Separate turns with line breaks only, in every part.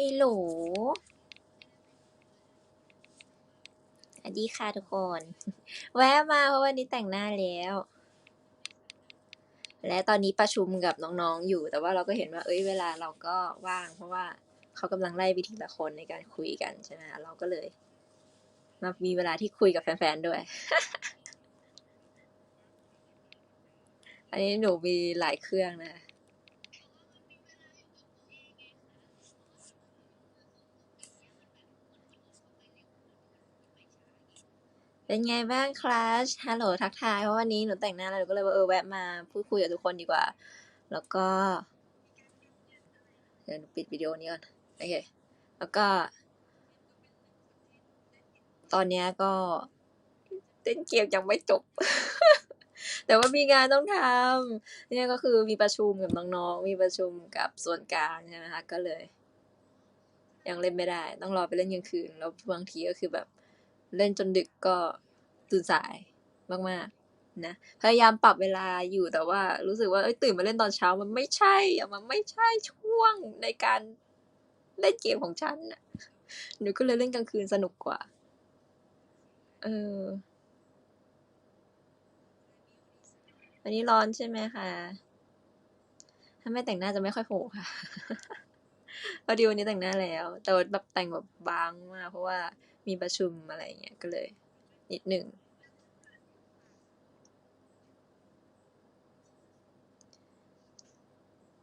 ฮัลโหล สวัสดีค่ะทุกคน แวะมาเพราะวันนี้แต่งหน้าแล้ว และตอนนี้ประชุมกับน้องๆอยู่ แต่ว่าเราก็เห็นว่า เอ้ย เวลาเราก็ว่าง เพราะว่าเขากำลังไล่ไปทีละคนในการคุยกันใช่ไหมเราก็เลย มามีเวลาที่คุยกับแฟนๆด้วย อันนี้หนูมีหลายเครื่องนะ เป็นไงบ้างคลาสฮัลโหลทักทายเพราะวันนี้หนูแต่งหน้าแล้วหนูก็เลยว่าเออแวะมาพูดคุยกับทุกคนดีกว่า แล้วก็ เดี๋ยวหนูปิดวิดีโอนี้ก่อน โอเค แล้วก็ ตอนเนี้ยก็เล่นเกมยังไม่จบ แต่ว่ามีงานต้องทำเนี่ยก็คือมีประชุมกับน้องๆ มีประชุมกับส่วนกลางใช่ไหมคะ ก็เลย ยังเล่นไม่ได้ ต้องรอไปเล่นกลางคืน แล้วบางทีก็คือแบบ เล่นจนดึกก็ตื่นสายมากๆนะพยายามปรับเวลาอยู่แต่ว่ารู้สึกว่าเอ้ยตื่นมาเล่นตอนเช้ามันไม่ใช่มันไม่ใช่ช่วงในการเล่นเกมของฉันน่ะหนูก็เลยเล่นกลางคืนสนุกกว่า เออ วันนี้ร้อนใช่ไหมคะ ถ้าไม่แต่งหน้าจะไม่ค่อยโผล่ค่ะพอดีวันนี้แต่งหน้าแล้ว แต่แบบแต่งแบบบางมากเพราะว่า มีประชุมอะไรเงี้ยก็เลย นิดหนึ่ง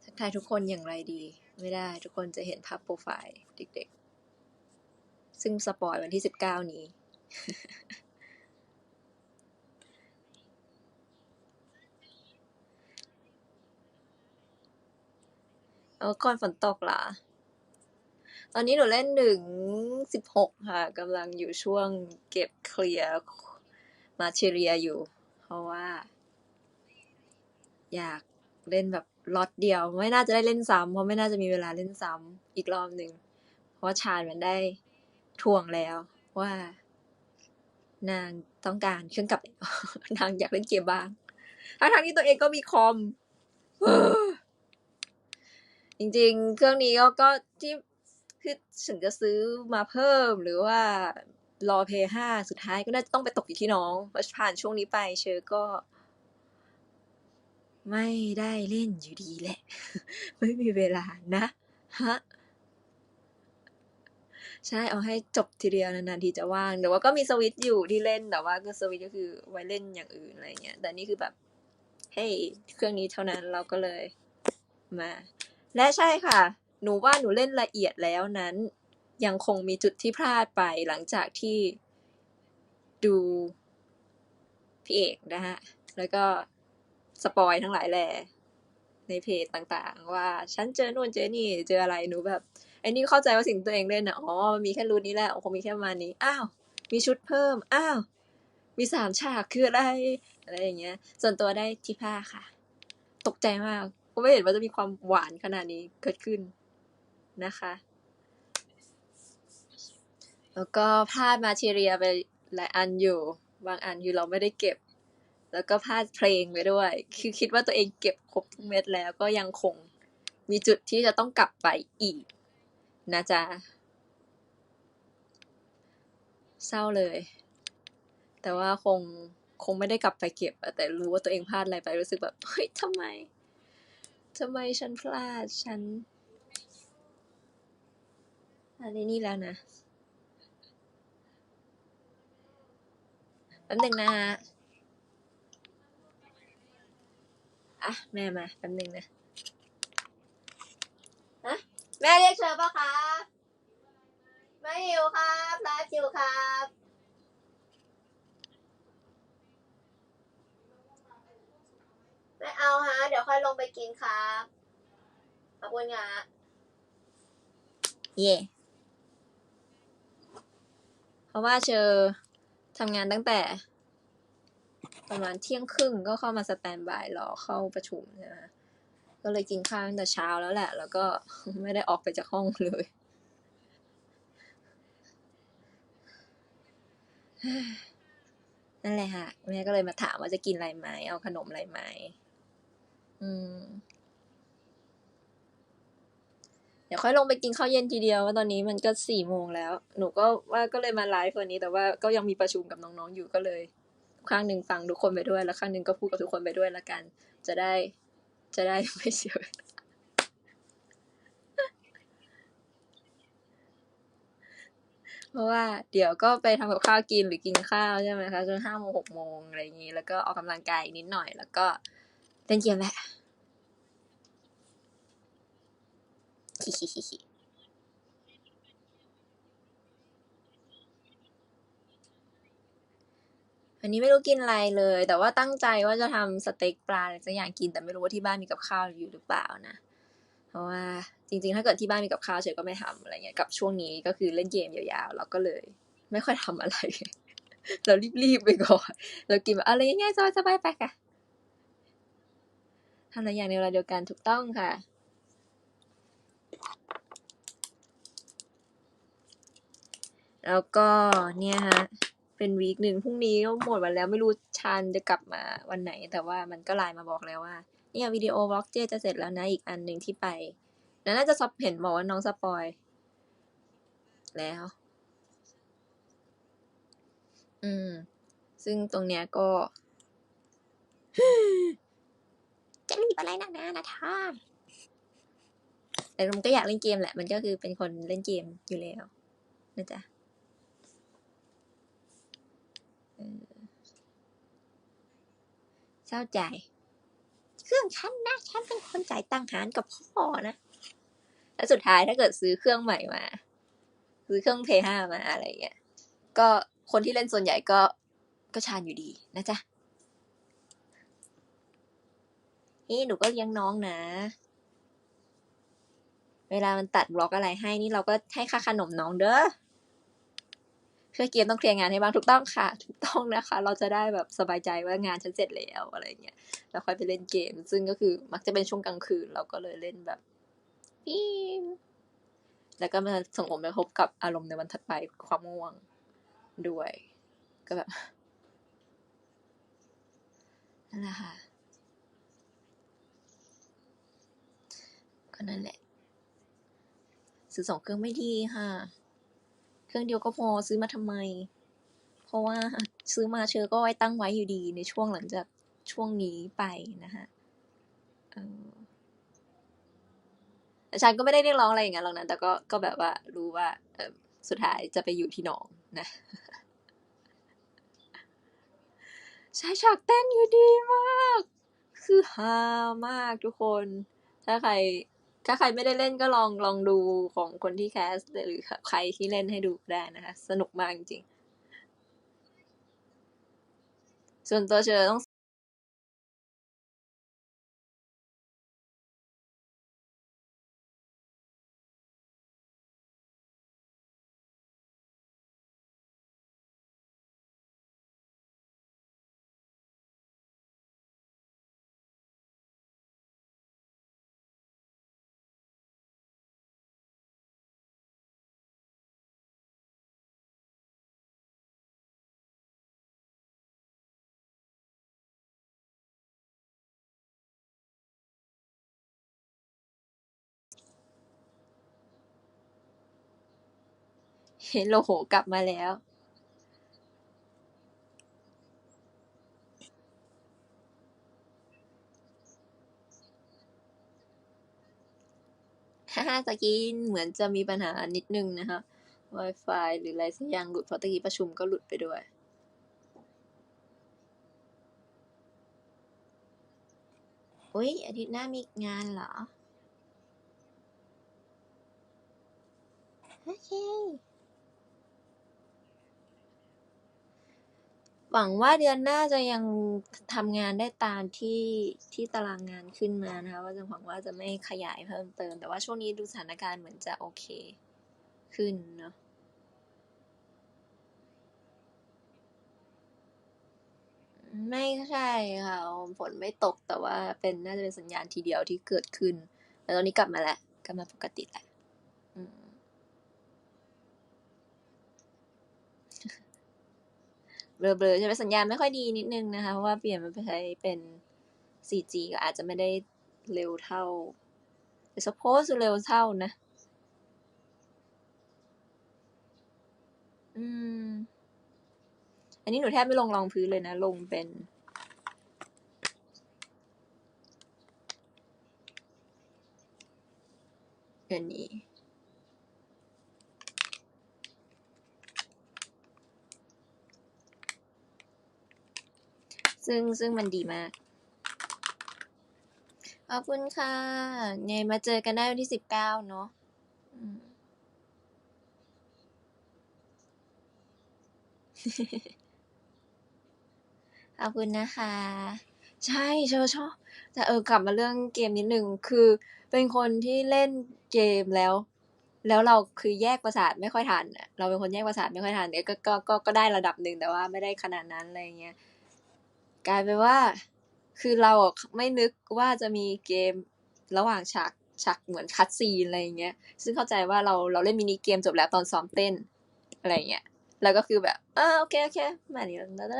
ทักทายทุกคนอย่างไรดี ไม่ได้ทุกคนจะเห็นภาพโปรไฟล์เด็กๆ ซึ่งสปอยวันที่สิบเก้านี้แล้วก่อนฝนตกเหรอ ตอนนี้หนูเล่นถึงสิบหกค่ะกำลังอยู่ช่วงเก็บเคลียร์มาเชเรียอยู่ เพราะว่า อยากเล่นแบบล็อตเดียว ไม่น่าจะได้เล่นซ้ำเพราะไม่น่าจะมีเวลาเล่นซ้ำอีกรอบหนึ่งเพราะว่าชาญมันได้ทวงแล้วว่า นางต้องการเครื่องกลับ นางอยากเล่นเกมบ้างทั้งๆที่ตัวเองก็มีคอมจริง ๆ เครื่องนี้ก็ก็ที่ คือฉันจะซื้อมาเพิ่มหรือว่ารอเพย์ห้าสุดท้ายก็น่าจะต้องไปตกอยู่ที่น้องเพราะผ่านช่วงนี้ไปเชอก็ ไม่ได้เล่นอยู่ดีแหละ ไม่มีเวลานะฮะใช่เอาให้จบทีเดียวนานๆทีจะว่างแต่ว่าก็มีสวิตอยู่ที่เล่นแต่ว่าก็สวิตก็คือไว้เล่นอย่างอื่นอะไรเงี้ยแต่นี่คือแบบเฮ้ยเครื่องนี้เท่านั้นเราก็เลยมา และใช่ค่ะ หนูว่าหนูเล่นละเอียดแล้วนั้น ยังคงมีจุดที่พลาดไปหลังจากที่ดูพี่เอกนะฮะ แล้วก็สปอยทั้งหลายแหล่ในเพจต่างๆ ว่าฉันเจอนู่นเจอนี่เจออะไรหนูแบบไอ้นี่เข้าใจว่าสิ่งตัวเองเล่นนะอ๋อมีแค่รูนี้แหละคงมีแค่มานี้อ้าว มีชุดเพิ่มอ้าว มีสามฉากคืออะไรอะไรอย่างเงี้ย ส่วนตัวได้ที่ผ้าค่ะ ตกใจมากก็ไม่เห็นว่าจะมีความหวานขนาดนี้เกิดขึ้น นะคะ แล้วก็พลาดมาเชียเรียไปหลายอันอยู่ บางอันคือเราไม่ได้เก็บ แล้วก็พลาดเพลงไปด้วย คือคิดว่าตัวเองเก็บครบทุกเม็ดแล้วก็ยังคงมีจุดที่จะต้องกลับไปอีก นะจ๊ะ เศร้าเลย แต่ว่าคงคงไม่ได้กลับไปเก็บ แต่รู้ว่าตัวเองพลาดอะไรไปรู้สึกแบบ เฮ้ยทำไมทำไมฉันพลาดฉัน อันนี้นี่แล้วนะแป๊บหนึ่งนะฮะอะแม่มาแป๊บหนึ่งนะฮะแม่เรียกเชิญปะคะไม่หิวครับไลฟ์อยู่ครับไม่เอาฮะ เดี๋ยวค่อยลงไปกินครับ ขอบคุณค่ะเย่เพ ราะว่าเชอทำงานตั้งแต่ ประมาณเที่ยงครึ่งก็เข้ามาสแตนบายรอเข้าประชุมใช่ไหมก็เลยกินข้าวตั้งแต่เช้าแล้วแหละ แล้วก็ไม่ได้ออกไปจากห้องเลยนั่นแหละค่ะแม่ก็เลยมาถามว่าจะกินอะไรไหมเอาขนมอะไรไหมอืม เดี๋ยวค่อยลงไปกินข้าวเย็นทีเดียวว่าตอนนี้มันก็สี่โมงแล้ว หนูก็ว่าก็เลยมาไลฟ์วันนี้ แต่ว่าก็ยังมีประชุมกับน้องๆอยู่ก็เลย ข้างหนึ่งฟังทุกคนไปด้วย แล้วข้างหนึ่งก็พูดกับทุกคนไปด้วยละกัน จะได้จะได้ไม่เสียเวลาเพราะว่าเดี๋ยวก็ไปทำกับข้าวกินหรือกินข้าวใช่ไหมคะจนห้าโมงหกโมงอะไรอย่างนี้ แล้วก็ออกกำลังกายนิดหน่อย แล้วก็เล่นเกมแหละ ฮิฮิฮิฮิอันนี้ไม่รู้กินอะไรเลย แต่ว่าตั้งใจว่าจะทำสเต็กปลาอะไรสักอย่างกิน แต่ไม่รู้ว่าที่บ้านมีกับข้าวอยู่หรือเปล่านะ เพราะว่าจริงๆ ถ้าเกิดที่บ้านมีกับข้าวเฉยก็ไม่ทำอะไรเงี้ย กับช่วงนี้ก็คือเล่นเกมยาวๆ แล้วก็เลย ไม่ค่อยทำอะไร เรารีบๆไปก่อน เรากินแบบอะไรง่ายๆสบายๆไปค่ะทำหลายอย่างในเวลาเดียวกันถูกต้องค่ะ แล้วก็เนี่ยฮะ เป็นวีคหนึ่งพรุ่งนี้ก็หมดวันแล้วไม่รู้ชานจะกลับมาวันไหน แต่ว่ามันก็ไลน์มาบอกแล้วว่า เนี่ยวิดีโอวอล์กเจจะเสร็จแล้วนะอีกอันหนึ่งที่ไปแล้วน่าจะซับเห็นบอกว่าน้องสปอย แล้ว อืม ซึ่งตรงเนี้ยก็จะรีบอะไรนักหนานะท่า แต่มันก็อยากเล่นเกมแหละ มันก็คือเป็นคนเล่นเกมอยู่แล้วนะจ๊ะเออเศร้าใจ เครื่องฉันนะฉันเป็นคนจ่ายตังหารกับพ่อนะ แล้วสุดท้ายถ้าเกิดซื้อเครื่องใหม่มา ซื้อเครื่องเพย์ห้ามาอะไรเงี้ย ก็คนที่เล่นส่วนใหญ่ก็ก็ชานอยู่ดีนะจ๊ะนี่หนูก็เลี้ยงน้องนะ เวลามันตัดบล็อกอะไรให้นี่เราก็ให้ค่าขนมน้องเด้อเครื่อเกมต้องเคลียร์งานให้บ้างถูกต้องค่ะ ถูกต้องนะคะ เราจะได้แบบสบายใจว่างานฉันเสร็จแล้วอะไรเงี้ยแล้วค่อยไปเล่นเกม ซึ่งก็คือมักจะเป็นช่วงกลางคืน เราก็เลยเล่นแบบปีมแล้วก็มาส่งผลกระทบกับอารมณ์ในวันถัดไปความง่วงด้วย ก็แบบนั่นแหละค่ะก็นั่นแหละ ซื้อสองเครื่องไม่ดีค่ะ เครื่องเดียวก็พอซื้อมาทำไม เพราะว่าซื้อมาเชอก็ไว้ตั้งไว้อยู่ดีในช่วงหลังจากช่วงนี้ไปนะคะออแต่ฉันก็ไม่ได้เรียกร้องอะไรอย่างนั้นหรอกนะแต่ก็ก็แบบว่ารู้ว่าสุดท้ายจะไปอยู่ที่น้องนะใช้ฉากเต้นอยู่ดีมาก คือฮามากทุกคน ถ้าใคร ถ้าใครไม่ได้เล่นก็ลองลองดูของคนที่แคสหรือใครที่เล่นให้ดูได้นะคะ สนุกมากจริงๆ ส่วนตัวเชอต้อง เฮโลโหกลับมาแล้ว ฮ่าฮ่าสกินเหมือนจะมีปัญหานิดนึงนะคะ Wi-Fi หรืออะไรสักอย่างหลุดเพราะตะกี้ประชุมก็หลุดไปด้วยอุ๊ยอาทิตย์หน้ามีงานเหรอ โอเค หวังว่าเดือนหน้าจะยังทำงานได้ตามที่ ที่ตารางงานขึ้นมานะคะ ว่าจะหวังว่าจะไม่ขยายเพิ่มเติม แต่ว่าช่วงนี้ดูสถานการณ์เหมือนจะโอเคขึ้นเนาะไม่ใช่ค่ะฝนไม่ตกแต่ว่าเป็นน่าจะเป็นสัญญาณทีเดียวที่เกิดขึ้นแต่ตอนนี้กลับมาแล้วกลับมาปกติแล้ว เบลอๆใช่ไหมสัญญาณไม่ค่อยดีนิดนึงนะคะ เพราะว่าเปลี่ยนมาใช้เป็น 4G ก็อาจจะไม่ได้เร็วเท่าแต่ suppose เร็วเท่านะ อืม อันนี้หนูแทบไม่ลงรองพื้นเลยนะ ลงเป็น อย่างนี้ ซึ่งซึ่งมันดีมาก ขอบคุณค่ะไงมาเจอกันได้วันที่สิบเก้าเนาะขอบคุณนะคะ ใช่เชอชอบ แต่เออกลับมาเรื่องเกมนิดนึงคือเป็นคนที่เล่นเกมแล้ว แล้วเราคือแยกประสาทไม่ค่อยทันเราเป็นคนแยกประสาทไม่ค่อยทันเนี่ยก็ก็ก็ได้ระดับหนึ่งแต่ว่าไม่ได้ขนาดนั้นอะไรเงี้ย กลายเป็นว่า คือเราไม่นึกว่าจะมีเกมระหว่างฉากฉากเหมือนคัดซีนอะไรเงี้ย ซึ่งเข้าใจว่าเราเราเล่นมินิเกมจบแล้วตอนซ้อมเต้นอะไรเงี้ย แล้วก็คือแบบเออโอเคโอเคมานี่แล้วแล้ว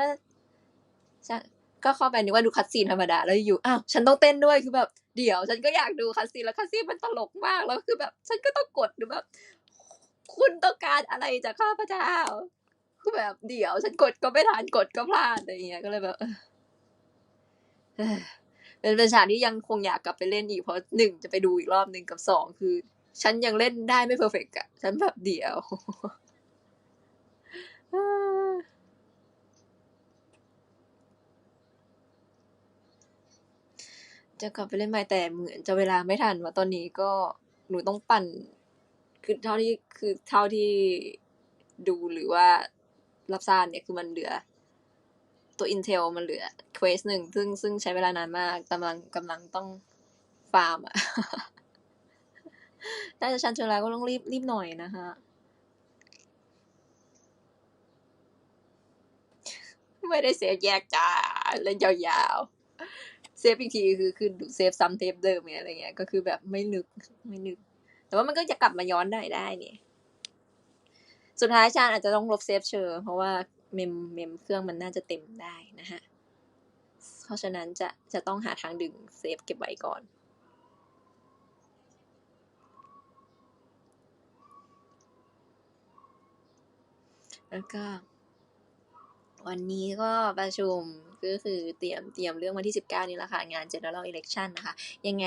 ฉันก็เข้าไปนึกว่าดูคัดซีนธรรมดาแล้วอยู่อ้าวฉันต้องเต้นด้วยคือแบบเดี๋ยว ฉันก็อยากดูคัดซีนแล้วคัดซีนมันตลกมากแล้วคือแบบ ฉันก็ต้องกดดูแบบ คุณต้องการอะไรจากข้าพเจ้าคือแบบเดี๋ยว ฉันกดก็ไม่ทันกดก็พลาดอะไรเงี้ยก็เลยแบบ เป็นเป็นฉากที่ยังคงอยากกลับไปเล่นอีกเพราะหนึ่งจะไปดูอีกรอบหนึ่งกับสองคือ ฉันยังเล่นได้ไม่เพอร์เฟกอะฉันแบบเดียวจะกลับไปเล่นใหม่แต่เหมือนจะเวลาไม่ทันว่าตอนนี้ก็หนูต้องปั่น คือเท่าที่คือเท่าที่ดูหรือว่ารับทราบเนี่ยคือมันเหลือ ตัว Intel มันเหลือ Quest หนึ่งซึ่งซึ่งใช้เวลานานมากกำลังกำลังต้องฟาร์มอะน่าจะชันเชอแล้วก็ต้องรีบรีบหน่อยนะคะไม่ได้เซฟแยกจ้าเล่นยาวๆ เซฟอีกทีคือคือเซฟซ้ำเทปเดิมไงอะไรเงี้ยก็คือแบบไม่นึกไม่นึก แต่ว่ามันก็จะกลับมาย้อนได้ได้เนี่ย สุดท้ายชาญอาจจะต้องลบเซฟเชอร์เพราะว่า เมมเมมเครื่องมันน่าจะเต็มได้นะฮะ เพราะฉะนั้นจะจะต้องหาทางดึงเซฟเก็บไว้ก่อน แล้วก็ วันนี้ก็ประชุมก็คือเตรียมเตรียมเรื่องวันที่ 19 นี้แหละค่ะ งาน General Election นะคะ ยังไง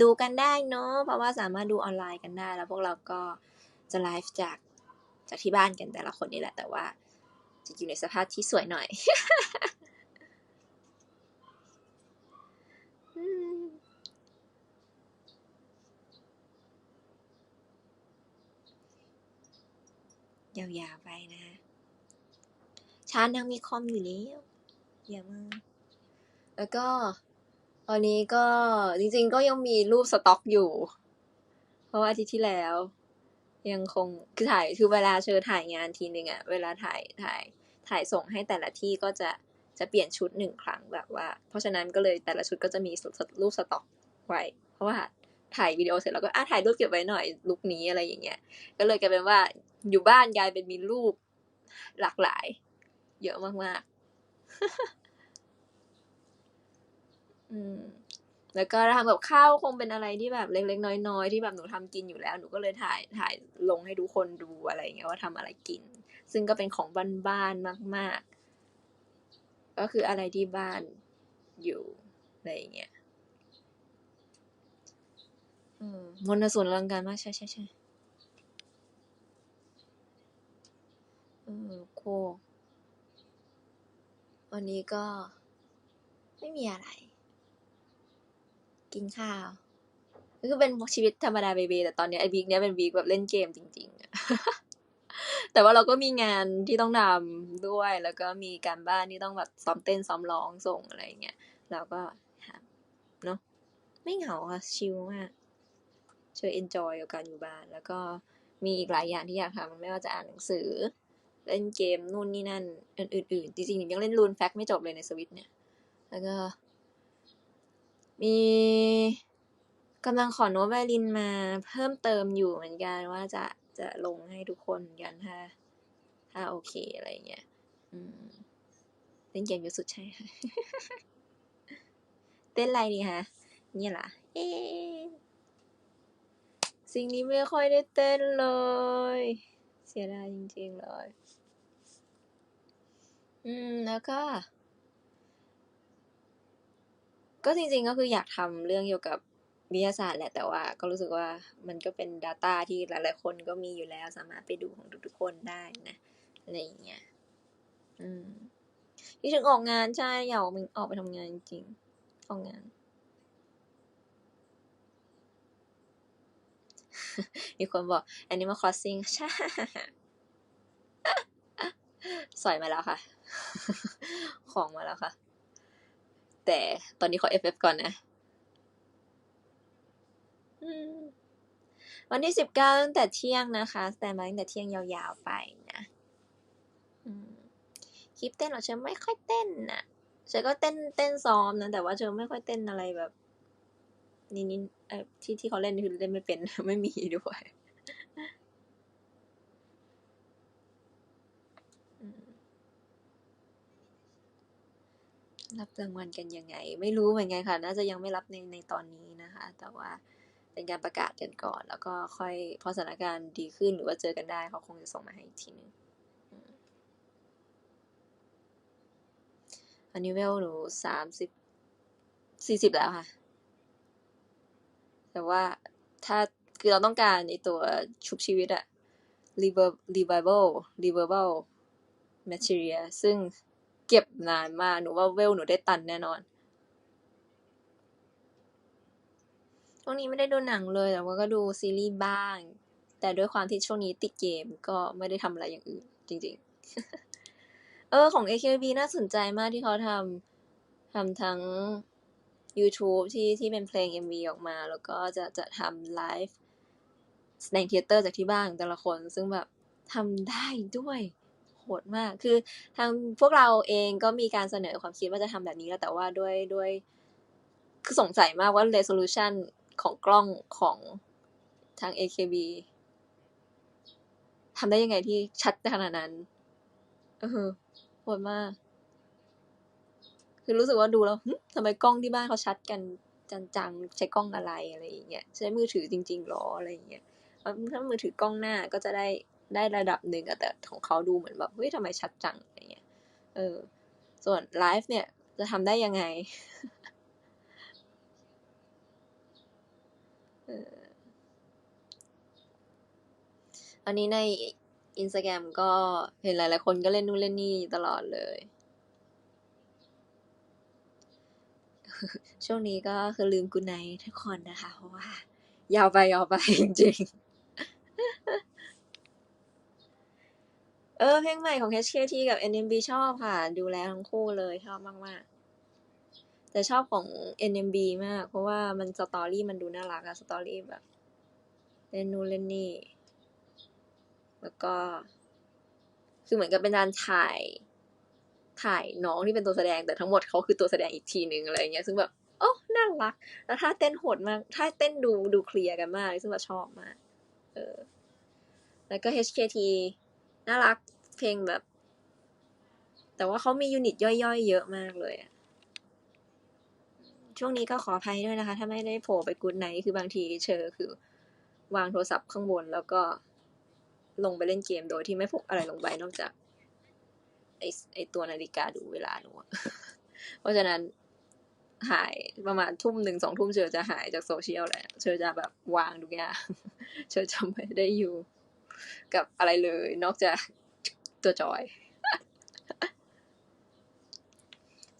ดูกันได้เนาะเพราะว่าสามารถดูออนไลน์กันได้ แล้วพวกเราก็จะไลฟ์จากจากที่บ้านกันแต่ละคนนี่แหละแต่ว่า จะอยู่ในสภาพที่สวยหน่อยยาวๆไปนะ ชาญยังมีคอมอยู่แล้วอย่ามาแล้วก็ตอนนี้ก็จริงๆก็ยังมีรูปสต็อกอยู่ เพราะว่าอาทิตย์ที่แล้ว ยังคงคือถ่ายคือเวลาเชอถ่ายงานทีนึงอะเวลาถ่ายถ่าย ถ่ายส่งให้แต่ละที่ก็จะจะเปลี่ยนชุดหนึ่งครั้งแบบว่า เพราะฉะนั้นก็เลยแต่ละชุดก็จะมีรูปสต็อกไว้ เพราะว่าถ่ายวิดีโอเสร็จแล้วก็อะถ่ายรูปเก็บไว้หน่อยลุคนี้อะไรอย่างเงี้ย ก็เลยกลายเป็นว่าอยู่บ้านกลายเป็นมีรูปหลากหลาย เยอะมากๆ อืมแล้วก็ทำกับข้าวคงเป็นอะไรที่แบบเล็กๆน้อยๆที่แบบหนูทำกินอยู่แล้ว หนูก็เลยถ่ายถ่ายลงให้ทุกคนดูอะไรเงี้ยว่าทำอะไรกิน ซึ่งก็เป็นของบ้านๆมาก ๆ ก็คืออะไรที่บ้านอยู่อะไรอย่างเงี้ยอืมมนต์ส่วนอลังการมากใช่ใช่ใช่เออโควันนี้ก็ไม่มีอะไร กินข้าวก็คือเป็นชีวิตธรรมดาเบเบแต่ตอนเนี้ยไอ้วีคเนี้ยเป็นวีคแบบเล่นเกมจริงๆอะ แต่ว่าเราก็มีงานที่ต้องทำด้วย แล้วก็มีการบ้านที่ต้องแบบซ้อมเต้นซ้อมร้องส่งอะไรเงี้ยเราก็เนาะไม่เหงาค่ะชิลมากช่วยเอนจอยกับการอยู่บ้าน แล้วก็มีอีกหลายอย่างที่อยากทำไม่ว่าจะอ่านหนังสือ เล่นเกมนู่นนี่นั่นอื่นๆจริงๆยังเล่นรูนแฟกไม่จบเลยในสวิตเนี่ยแล้วก็ มีกำลังขอโน้ตไวลินมาเพิ่มเติมอยู่เหมือนกันว่าจะ จะลงให้ทุกคนกันถ้า ถ้าโอเคอะไรเงี้ยอืมเล่นเกมเยอะสุดใช่ค่ะเต้นไรดีคะเนี่ยล่ะเอ๊สิ่งนี้ไม่ค่อยได้เต้นเลย เสียดายจริงๆเลย อืมแล้วก็ ก็จริงๆก็คืออยากทำเรื่องเกี่ยวกับ วิทยาศาสตร์แหละแต่ว่าก็รู้สึกว่ามันก็เป็น data ที่หลายๆคนก็มีอยู่แล้วสามารถไปดูของทุกๆคนได้นะอะไรอย่างเงี้ยอืมคิดถึงออกงานใช่อยากออกไปออกไปทำงานจริงออกงาน มีคนบอก Animal Crossing ใช่สอยมาแล้วค่ะ ของมาแล้วค่ะ แต่ตอนนี้ขอ FF ก่อนนะ วันที่19ตั้งแต่เที่ยงนะคะสแตนด์บายตั้งแต่เที่ยงยาวๆไปนะคลิปเต้นเหรอเชอไม่ค่อยเต้นน่ะเชอก็เต้นเต้นซ้อมนะแต่ว่าเชอไม่ค่อยเต้นอะไรแบบนิดๆเอ่อที่ที่เขาเล่นคือเล่นไม่เป็นไม่มีด้วยรับรางวัลกันยังไง ไม่รู้เหมือนกันค่ะ น่าจะยังไม่รับในในตอนนี้นะคะ แต่ว่า เป็นการประกาศกันก่อน แล้วก็ค่อยพอสถานการณ์ดีขึ้นหรือว่าเจอกันได้เขาคงจะส่งมาให้อีกทีหนึ่งอันนี้ level หนู30 40แล้วค่ะ แต่ว่าถ้าคือเราต้องการไอตัวชุบชีวิตอะ revival revival materia ซึ่งเก็บนานมาก หนูว่าเวลหนูได้ตันแน่นอน ช่วงนี้ไม่ได้ดูหนังเลยแต่ว่าก็ดูซีรีส์บ้าง แต่ด้วยความที่ช่วงนี้ติดเกมก็ไม่ได้ทำอะไรอย่างอื่นจริงๆ เออของ AKB น่าสนใจมากที่เขาทำทำทั้งยูทูบที่ที่เป็นเพลง MV ออกมา แล้วก็จะจะทำไลฟ์แสดงเธียเตอร์จากที่บ้านของแต่ละคน ซึ่งแบบทำได้ด้วยโหดมาก คือทางพวกเราเองก็มีการเสนอความคิดว่าจะทำแบบนี้แล้วแต่ว่าด้วยด้วย คือสงสัยมากว่า resolution ของกล้องของทาง AKB ทำได้ยังไงที่ชัดขนาดนั้น เออโหดมาก คือรู้สึกว่าดูแล้วทำไมกล้องที่บ้านเขาชัดกันจังๆ ใช้กล้องอะไรอะไรอย่างเงี้ย ใช้มือถือจริงๆหรออะไรอย่างเงี้ย ถ้ามือถือกล้องหน้าก็จะได้ได้ระดับหนึ่งอะแต่ของเขาดูเหมือนแบบเฮ้ยทำไมชัดจังอะไรอย่างเงี้ย เออ ส่วนไลฟ์เนี่ยจะทำได้ยังไง อันนี้ใน Instagram ก็เห็นหลายๆคนก็เล่นนู่นเล่นนี่ตลอดเลย ช่วงนี้ก็คือลืม Good Night ทุกคนนะคะ เพราะว่า ยาวไปยาวไปจริงๆ เออเพลงใหม่ของ HKT กับ NMB ชอบค่ะ ดูแลทั้งคู่เลยชอบมาก ๆ แต่ชอบของ NMB มาก เพราะว่ามัน story มันดูน่ารักอะ story แบบเล่นนู่นเล่นนี่ แล้วก็ คือเหมือนกับเป็นการถ่าย ถ่ายน้องที่เป็นตัวแสดงแต่ทั้งหมดเขาคือตัวแสดงอีกทีหนึ่งอะไรเงี้ย ซึ่งแบบโอ้น่ารัก แล้วท่าเต้นโหดมากท่าเต้นดูดูเคลียร์กันมากซึ่งแบบชอบมาก เออ แล้วก็ HKT น่ารักเพลงแบบ แต่ว่าเขามียูนิตย่อยๆ เยอะมากเลยอะ ช่วงนี้ก็ขออภัยด้วยนะคะ ถ้าไม่ได้โผล่ไป Good Night คือบางทีเชอคือ วางโทรศัพท์ข้างบนแล้วก็ลงไปเล่นเกมโดยที่ไม่พกอะไรลงไปนอกจากไอ้ไอ้ตัวนาฬิกาดูเวลาหนู เพราะฉะนั้นหายประมาณ19:00 20:00เชอจะหายจาก social แล้วเชอจะแบบวางทุกอย่างเชอจะไม่ได้อยู่กับอะไรเลย นอกจากตัวจอย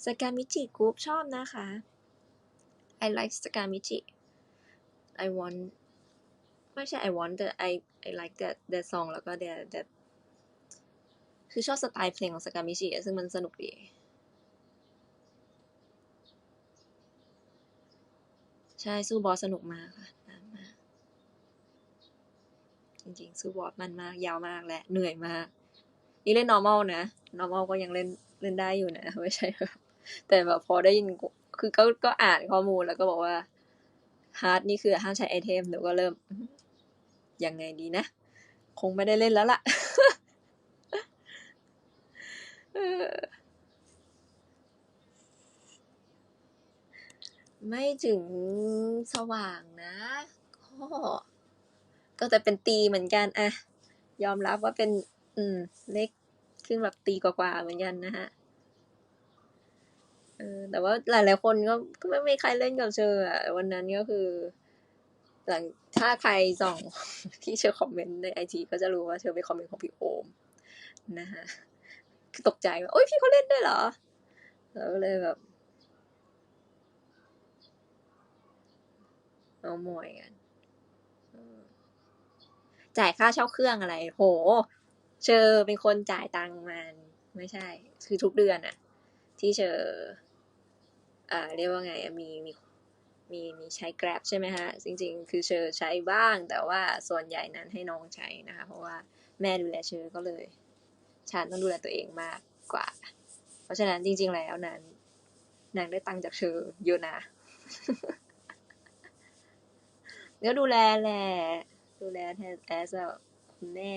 Sakamichi Group ชอบนะคะ I like Sakamichi I want ไม่ใช่ I want แต่ I I like that their song แล้วก็ their that คือชอบสไตล์เพลงของ Sakamichi อะซึ่งมันสนุกดี ใช่ สู้บอสสนุกมากค่ะมันมาก จริงๆ สู้บอสมันมาก ยาวมากและเหนื่อยมาก นี่เล่น normal นะ normal ก็ยังเล่นเล่นได้อยู่นะ ไม่ใช่แบบแต่แบบพอได้ยิน คือก็ก็อ่านข้อมูลแล้วก็บอกว่าฮาร์ดนี่คือห้ามใช้ไอเทมหนูก็เริ่มยังไงดีนะ คงไม่ได้เล่นแล้วล่ะไม่ถึงสว่างนะก็ก็แต่เป็นตีเหมือนกันอะยอมรับว่าเป็น อืม เล็กคือแบบตีกว่าๆเหมือนกันนะคะ เออแต่ว่าหลาย ๆ คนก็ก็ไม่มีใครเล่นกับเชออะวันนั้นก็คือ หลังถ้าใครส่องที่เชอคอมเมนต์ในไอจีก็จะรู้ว่าเชอไปคอมเมนต์ของพี่โอมนะคะคือตกใจว่าโอ๊ยพี่เขาเล่นด้วยเหรอ?เราก็เลยแบบเม้าท์มอยกันจ่ายค่าเช่าเครื่องอะไรโอ้โฮเชอเป็นคนจ่ายตังค์มัน ไม่ใช่ คือทุกเดือนอะที่เชอ อ่าเรียกว่าไงมีมีมีมีใช้ Grab ใช่ไหมคะจริง ๆ คือเชอใช้บ้าง แต่ว่าส่วนใหญ่นั้นให้น้องใช้นะคะ เพราะว่าแม่ดูแลเชอก็เลย ฉันต้องดูแลตัวเองมากกว่า เพราะฉะนั้นจริง ๆ แล้วนั้นนางได้ตังค์จากเชอเยอะนะก็ดูแลแหละดูแลแทนแบบคุณแม่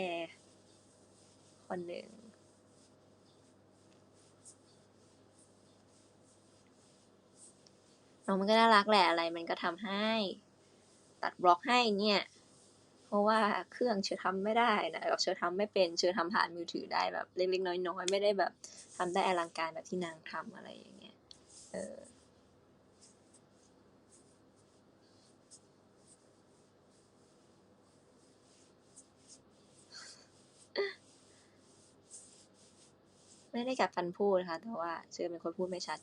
คนหนึ่ง น้องมันก็น่ารักแหละอะไรมันก็ทำให้ ตัดบล็อกให้เนี่ย เพราะว่าเครื่องเชื่อทำไม่ได้นะแบบเชอทำไม่เป็นเชื่อทำผ่านมือถือได้แบบเล็กๆน้อยๆไม่ได้แบบทำได้อลังการแบบที่นางทำอะไรอย่างเงี้ยเออไม่ได้กัดฟันพูดค่ะแต่ว่าเชื่อเป็นคนพูดไม่ชัด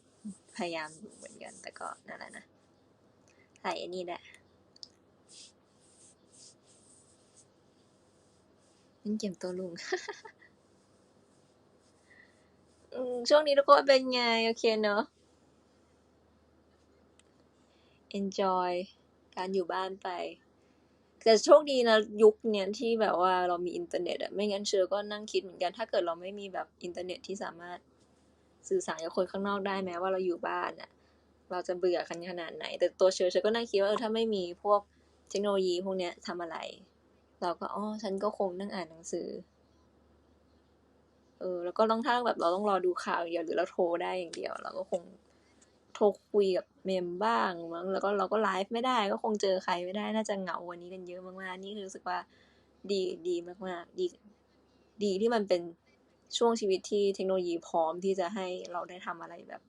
พยายามอยู่เหมือนกัน แต่ก็นั่นแหละนะใส่อ้นี่แหละเล่นเกมโต้รุ่งช่วงนี้ทุกคนเป็นไง?โอเคเนาะ?เอนจอยการอยู่บ้านไป แต่โชคดีนะยุคเนี้ยที่แบบว่าเรามีอินเทอร์เน็ตอะไม่งั้นเชอก็นั่งคิดเหมือนกัน ถ้าเกิดเราไม่มีแบบอินเทอร์เน็ตที่สามารถ สื่อสารกับคนข้างนอกได้แม้ว่าเราอยู่บ้านอะเราจะเบื่อกันขนาดไหน แต่ตัวเชอเชอก็นั่งคิดว่าเออถ้าไม่มีพวกเทคโนโลยีพวกเนี้ยทำอะไร เราก็อ๋อฉันก็คงนั่งอ่านหนังสือ เออ แล้วก็ต้องถ้าแบบเราต้องรอดูข่าวอย่างเดียวหรือเราโทรได้อย่างเดียว เราก็คงโทรคุยกับเมมบ้างมั้งแล้วก็เราก็ไลฟ์ไม่ได้ ก็คงเจอใครไม่ได้น่าจะเหงากว่านี้กันเยอะมากๆนี่คือรู้สึกว่าดีดีมากๆ ดี ดีที่มันเป็น ช่วงชีวิตที่เทคโนโลยีพร้อมที่จะให้เราได้ทำอะไรแบบ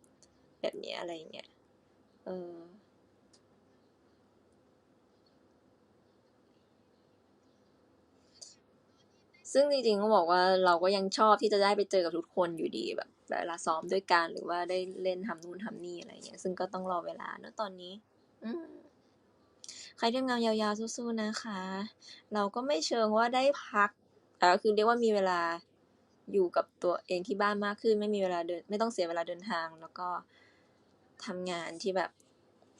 แบบนี้อะไรอย่างเงี้ย เออซึ่งจริงๆต้องบอกว่าเราก็ยังชอบที่จะได้ไปเจอกับทุกคนอยู่ดีแบบเวลาซ้อมด้วยกันหรือว่าได้เล่นทำนู่นทำนี่อะไรอย่างเงี้ยซึ่งก็ต้องรอเวลาเนาะตอนนี้อใครที่ทำงานยาวๆสู้ๆนะคะ เราก็ไม่เชิงว่าได้พักแต่ก็คือเรียกว่ามีเวลา อยู่กับตัวเองที่บ้านมากขึ้น ไม่มีเวลาเดิน ไม่ต้องเสียเวลาเดินทาง แล้วก็ทำงานที่แบบ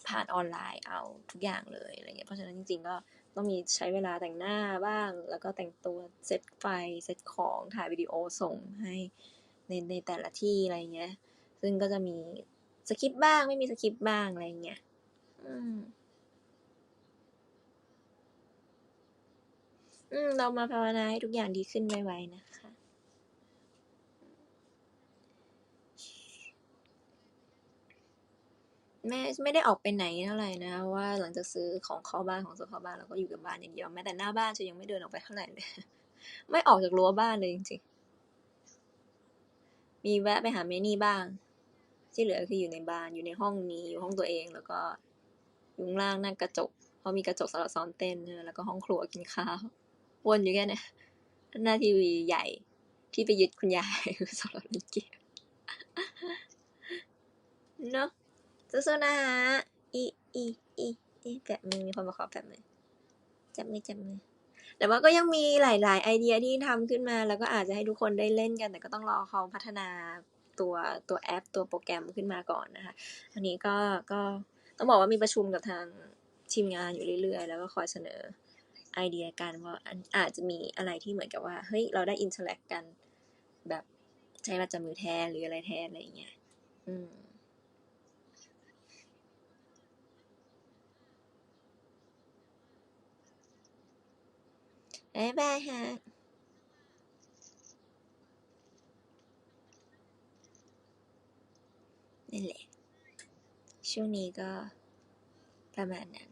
ผ่านออนไลน์เอาทุกอย่างเลยอะไรเงี้ยเพราะฉะนั้นจริง ๆ ก็ต้องมีใช้เวลาแต่งหน้าบ้าง แล้วก็แต่งตัวเซตไฟเซตของถ่ายวิดีโอส่งให้ในในแต่ละที่อะไรเงี้ย ซึ่งก็จะมีสกริปต์บ้างไม่มีสกริปต์บ้างอะไรเงี้ยอืมอืม เรามาภาวนาให้ทุกอย่างดีขึ้นไวๆนะคะ ไม่ไม่ได้ออกไปไหนเท่าไหร่นะว่าหลังจากซื้อของเข้าบ้านของซื้อเข้าบ้านเราก็อยู่กับบ้านอย่างเดียวแม้แต่หน้าบ้านเชอยังไม่เดินออกไปเท่าไหร่เลยไม่ออกจากรั้วบ้านเลยจริงๆมีแวะไปหาแม่นี่บ้าง ที่เหลือคืออยู่ในบ้านอยู่ในห้องนี้อยู่ห้องตัวเองแล้วก็อยู่ข้งล่างหน้ากระจกเพราะมีกระจกสำหรับซ้อนเต้นแล้วก็ห้องครัวกินข้าววนอยู่แค่นี้หน้าทีวีใหญ่ที่ไปยึดคุณยายสำหรับเล่นเกมเนาะ สู้ๆนะคะอิอิอิอิแปะมือมีคนมาขอแปะมือจับมือจับมือแต่ว่าก็ยังมีหลาย ๆ ไอเดียที่ทำขึ้นมา แล้วก็อาจจะให้ทุกคนได้เล่นกัน แต่ก็ต้องรอเขาพัฒนาตัวตัวแอปตัวโปรแกรมขึ้นมาก่อนนะคะอันนี้ก็ก็ต้องบอกว่ามีประชุมกับทางทีมงานอยู่เรื่อย ๆ แล้วก็คอยเสนอไอเดียกันว่าอันอาจจะมีอะไรที่เหมือนกับว่าเฮ้ยเราได้อินเทอร์แลกกัน แบบใช้มาจับมือแทนหรืออะไรแทนอะไรอย่างเงี้ยอืม บ๊ายบายค่ะนั่นแหละ ช่วงนี้ก็ประมาณนั้น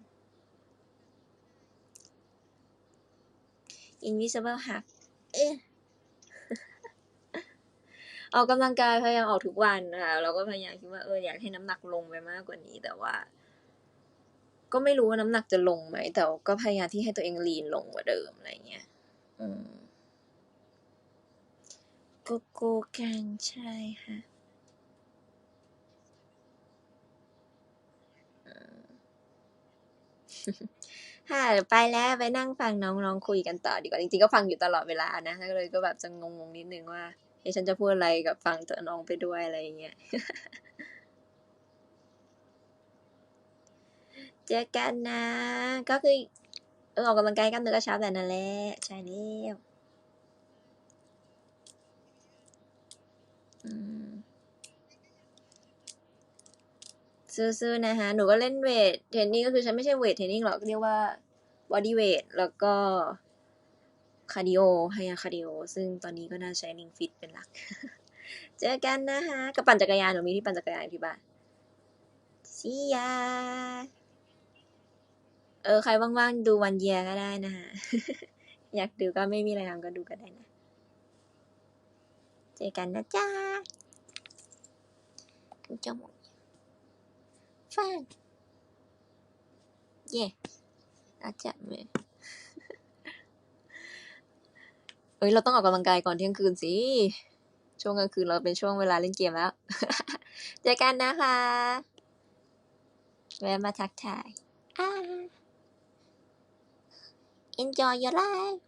invisible hug เอ๊ะออกกำลังกายพยายามออกทุกวันค่ะเราก็พยายามคิดว่าเอออยากให้น้ำหนักลงไปมากกว่านี้แต่ว่า ก็ไม่รู้ว่าน้ำหนักจะลงไหม แต่ก็พยายามที่ให้ตัวเองลีนลงกว่าเดิมอะไรเงี้ยอืมโกโก้กันใช่ค่ะค่ะไปแล้วไปนั่งฟังน้องๆคุยกันต่อดีกว่าจริงๆก็ฟังอยู่ตลอดเวลานะก็เลยก็แบบจะงงๆนิดนึงว่าเอ๊ะฉันจะพูดอะไรกับฟังตัวน้องไปด้วยอะไรอย่างเงี้ย เจอกันนะ ก็คือเออออกกำลังกายกล้ามเนื้อกระชับแต่นั่นแหละใช่แล้วอืมสู้ๆนะคะหนูก็เล่นเวทเทรนนิ่งก็คือฉันไม่ใช่เวทเทรนนิ่งหรอกเรียกว่าบอดี้เวทแล้วก็คาร์ดิโอพยายามคาร์ดิโอซึ่งตอนนี้ก็น่าใช้ลิงฟิตเป็นหลัก เจอกันนะคะกับปั่นจักรยานหนูมีที่ปั่นจักรยานที่บ้าน See ya เออ ใครว่างๆ ดูวันเยียก็ได้นะคะอยากดูก็ไม่มีอะไรทำก็ดูก็ได้นะ เจอกันนะจ๊ะคุณจมูกฟังเย่อาจับมือเอ้ย เราต้องออกกำลังกายก่อนเที่ยงคืนสิ ช่วงกลางคืนเราเป็นช่วงเวลาเล่นเกมแล้ว เจอกันนะคะแวะมาทักทายอ่า enjoy your life